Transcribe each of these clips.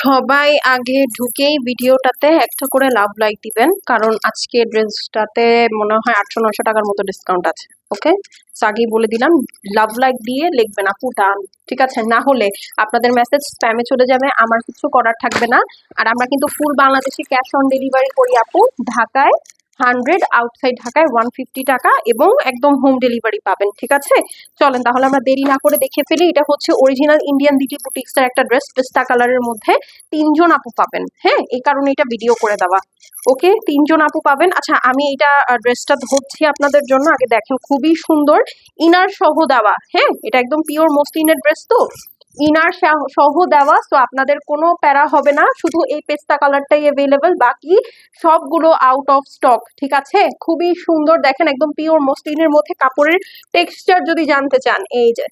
সবাই আগে ঢুকেই ভিডিওটাতে একটা করে লাভ লাইক দিবেন। কারণ আজকে ড্রেসটাতে মনে হয় আটশো নশো টাকার মতো ডিসকাউন্ট আছে ওকে আগেই বলে দিলাম লাভ লাইক দিয়ে লিখবেন, আপু ডান ঠিক আছে? না হলে আপনাদের মেসেজ স্প্যামে চলে যাবে, আমার কিছু করার থাকবে না। আর আমরা কিন্তু ফুল বাংলাদেশে ক্যাশ অন ডেলিভারি করি, আপু। ঢাকায় হান্ড্রেড আউটসাইড ঢাকায় ওয়ান ফিফটি টাকা এবং একদম হোম ডেলিভারি পাবেন, ঠিক আছে? চলেন তাহলে আমরা দেরি না করে দেখে ফেলি, এটা হচ্ছে অরিজিনাল ইন্ডিয়ান দিটি বুটিক্সের একটা ড্রেস পিস্তা কালারের মধ্যে তিনজন আপু পাবেন হ্যাঁ? এই কারণে এটা ভিডিও করে দেওয়া ওকে তিনজন আপু পাবেন। আচ্ছা আমি এটা ড্রেসটা ধরছি আপনাদের জন্য, আগে দেখেন, খুবই সুন্দর, ইনার সহ দেওয়া হ্যাঁ? এটা একদম পিওর মসলিনের ড্রেস তো? ইনার সহ দেওয়া তো আপনাদের কোনো প্যারা হবে না। শুধু এই পেস্তা কালারটাই অ্যাভেলেবেল বাকি সবগুলো আউট অফ স্টক ঠিক আছে? খুবই সুন্দর, দেখেন, একদম পিওর মসলিনের মধ্যে কাপড়ের টেক্সচার যদি জানতে চান, এই যে।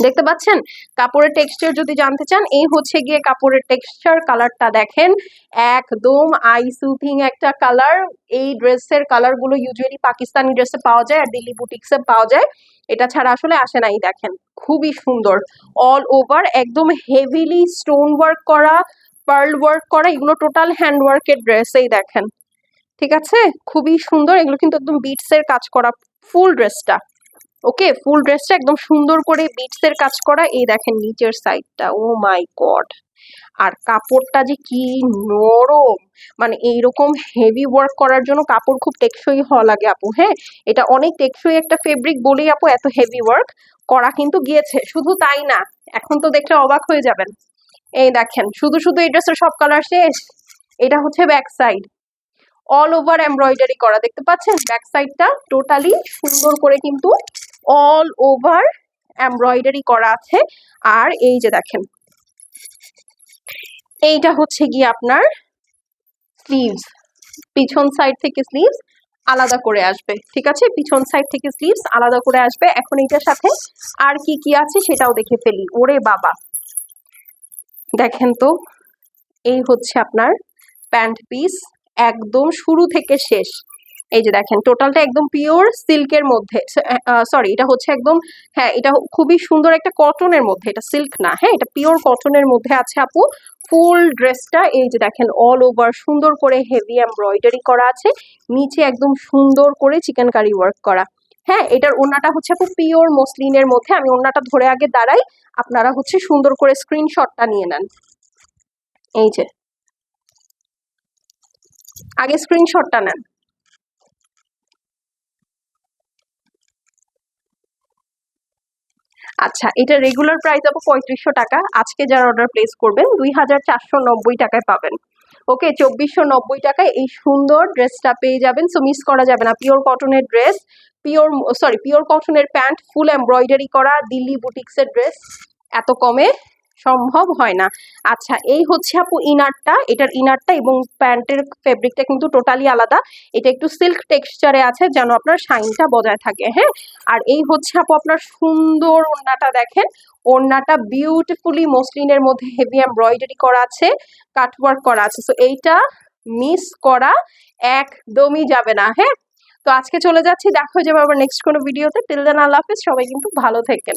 দেখতে পাচ্ছেন? কাপড়ের টেক্সচার যদি জানতে চান, এই হচ্ছে গিয়ে কাপড়ের টেক্সচার কালারটা দেখেন। একদম আই সুথিং একটা কালার এই ড্রেসের কালারগুলো ইউজুয়ালি পাকিস্তানি ড্রেসে পাওয়া যায় আর দিল্লি বুটিক্সে পাওয়া যায়। এটা ছাড়া আসলে আসে নাই দেখেন। খুবই সুন্দর। অল ওভার একদম হেভিলি স্টোন ওয়ার্ক করা পার্ল ওয়ার্ক করা, এগুলো টোটাল হ্যান্ড ওয়ার্কের ড্রেসেই দেখেন। ঠিক আছে? খুবই সুন্দর, এগুলো কিন্তু একদম বিটসের কাজ করা ফুল ড্রেসটা ওকে, ফুল ড্রেসটা একদম সুন্দর করে বিটসের কাজ করা, এই দেখেন নিচের সাইডটা ও মাই গড আর কাপড়টা যে কি নরম! মানে এইরকম হেভি ওয়ার্ক করার জন্য কাপড় খুব টেকসই হওয়া লাগে আপু হ্যাঁ? এটা অনেক টেকসই একটা ফেব্রিক বলেই আপু এত হেভি ওয়ার্ক করা কিন্তু গিয়েছে, শুধু তাই না, এখন তো দেখলে অবাক হয়ে যাবেন। এই দেখেন, শুধু শুধু এই ড্রেসের সব কালার শেষ, এটা হচ্ছে back side all over embroidery করা, দেখতে পাচ্ছেন? ব্যাক সাইডটা টোটালি সুন্দর করে কিন্তু অল ওভার এমব্রয়ডারি করা আছে। আর এই যে দেখেন, এইটা হচ্ছে গিয়ে আপনার স্লিভস পিছন সাইড থেকে স্লিভস আলাদা করে আসবে, ঠিক আছে? পিছন সাইড থেকে স্লিভস আলাদা করে আসবে। এখন এইটার সাথে আর কি কি আছে সেটাও দেখে ফেলি। ওরে বাবা! দেখেন তো, এই হচ্ছে আপনার প্যান্ট পিস একদম শুরু থেকে শেষ। এই যে দেখেন টোটালটা একদম পিওর সিল্কের মধ্যে সরি এটা হচ্ছে একদম হ্যাঁ এটা খুবই সুন্দর একটা কটনের মধ্যে, এটা সিল্ক না হ্যাঁ এটা পিওর কটনের মধ্যে আছে আপু। ফুল ড্রেসটা এই যে দেখেন অল ওভার সুন্দর করে হেভি এমব্রয়ডারি করা আছে, নিচে একদম সুন্দর করে চিকেন কারি ওয়ার্ক করা। হ্যাঁ এটার ওনাটা হচ্ছে আপু পিওর মসলিনের মধ্যে, আমি ওনাটা ধরে আগে দাঁড়াই, আপনারা হচ্ছে সুন্দর করে স্ক্রিনশটটা নিয়ে নেন। এই যে। আগে স্ক্রিনশটটা নেন। আচ্ছা এটা রেগুলার প্রাইস আপু পঁয়ত্রিশশো টাকা। আজকে যারা অর্ডার প্লেস করবেন, দুই হাজার চারশো নব্বই টাকায় পাবেন। ওকে চব্বিশশো নব্বই টাকায় এই সুন্দর ড্রেসটা পেয়ে যাবেন। সো মিস করা যাবে না। পিওর কটনের ড্রেস পিওর সরি পিওর কটনের প্যান্ট ফুল এমব্রয়ডারি করা, দিল্লি বুটিক্সের ড্রেস এত কমে সম্ভব হয় না। আচ্ছা এই হচ্ছে আপু ইনারটা। এটার ইনারটা এবং প্যান্টের ফেব্রিকটা কিন্তু টোটালি আলাদা। এটা একটু সিল্ক টেক্সচারে আছে যেন আপনার শাইনটা বজায় থাকে হ্যাঁ? আর এই হচ্ছে আপু আপনার সুন্দর ওড়নাটা দেখেন। ওড়নাটা বিউটিফুলি মসলিনের মধ্যে হেভি এমব্রয়ডারি করা আছে কাটওয়ার্ক করা আছে। সো এইটা মিস করা একদমই যাবে না হ্যাঁ? তো আজকে চলে যাচ্ছি। দেখা যাবে আবার নেক্সট কোনো ভিডিওতে টিল আল্লাহ হাফিজ। সবাই কিন্তু ভালো থাকেন।